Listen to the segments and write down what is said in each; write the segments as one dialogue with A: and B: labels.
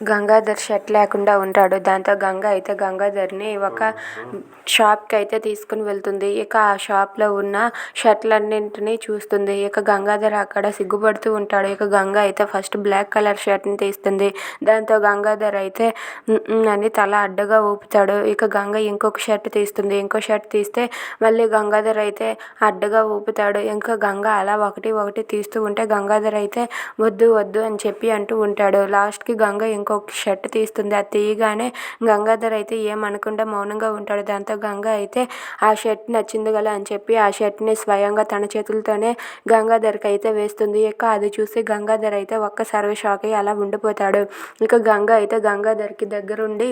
A: Gangadhar shirt లేకుండా ఉంటాడు. దాంతో గంగ అయితే గంగాధర్ని ఒక షాప్కి అయితే తీసుకుని వెళ్తుంది. ఇక ఆ షాప్లో ఉన్న షర్ట్లన్నింటినీ చూస్తుంది. ఇక గంగాధర్ అక్కడ సిగ్గుపడుతూ ఉంటాడు. ఇక గంగ అయితే ఫస్ట్ బ్లాక్ కలర్ షర్ట్ని తీస్తుంది. దాంతో గంగాధర్ అయితే అని తల అడ్డగా ఊపుతాడు. ఇక గంగ ఇంకొక షర్ట్ తీస్తుంది. ఇంకో షర్ట్ తీస్తే మళ్ళీ గంగాధర్ అయితే అడ్డగా ఊపుతాడు. ఇంకా గంగ అలా ఒకటి ఒకటి తీస్తూ ఉంటే గంగాధర్ అయితే వద్దు వద్దు అని చెప్పి అంటూ ఉంటాడు. లాస్ట్కి గంగ ఇంకొక షర్ట్ తీస్తుంది. అది తీయగానే గంగాధర్ అయితే ఏమనకుండా మౌనంగా ఉంటాడు. దాంతో గంగ అయితే ఆ షర్ట్ నచ్చింది కదా అని చెప్పి ఆ షర్ట్ని స్వయంగా తన చేతులతోనే గంగాధర్కి అయితే వేస్తుంది. ఇక అది చూసి గంగాధర్ అయితే ఒక్కసారి షాక్ అయ్యి అలా ఉండిపోతాడు. ఇక గంగ అయితే గంగాధర్కి దగ్గరుండి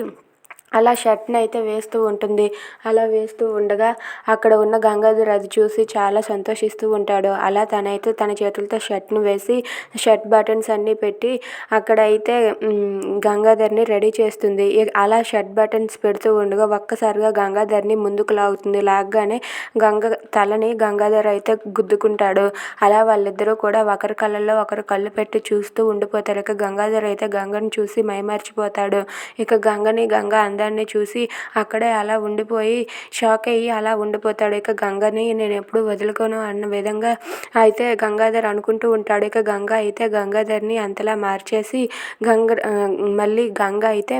A: అలా షర్ట్ని అయితే వేస్తూ ఉంటుంది. అలా వేస్తూ ఉండగా అక్కడ ఉన్న గంగాధర్ అది చూసి చాలా సంతోషిస్తూ ఉంటాడు. అలా తనైతే తన చేతులతో షర్ట్ని వేసి షర్ట్ బటన్స్ అన్నీ పెట్టి అక్కడ అయితే గంగాధర్ని రెడీ చేస్తుంది. అలా షర్ట్ బటన్స్ పెడుతూ ఉండగా ఒక్కసారిగా గంగాధర్ని ముందుకు లాగుతుంది. లాగగానే గంగ తలని గంగాధర్ అయితే గుద్దుకుంటాడు. అలా వాళ్ళిద్దరూ కూడా ఒకరి కళ్ళల్లో ఒకరు కళ్ళు పెట్టి చూస్తూ ఉండిపోతారు. ఇక గంగాధర్ అయితే గంగని చూసి మైమర్చిపోతాడు. ఇక గంగని గంగ అందాన్ని చూసి అక్కడే అలా ఉండిపోయి షాక్ అయ్యి అలా ఉండిపోతాడు. ఇక గంగని నేను ఎప్పుడు వదులుకోను అన్న విధంగా అయితే గంగాధర్ అనుకుంటూ ఉంటాడు. ఇక గంగ అయితే గంగాధర్ని అంతలా మార్చేసి గంగ మళ్ళీ గంగ అయితే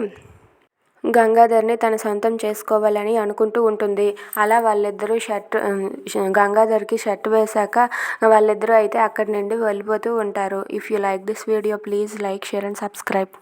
A: గంగాధర్ని తన సొంతం చేసుకోవాలని అనుకుంటూ ఉంటుంది. అలా వాళ్ళిద్దరూ షర్ట్ గంగాధర్కి షర్ట్ వేశాక వాళ్ళిద్దరూ అయితే అక్కడి నుండి వెళ్ళిపోతూ ఉంటారు. If you like this video please like share and subscribe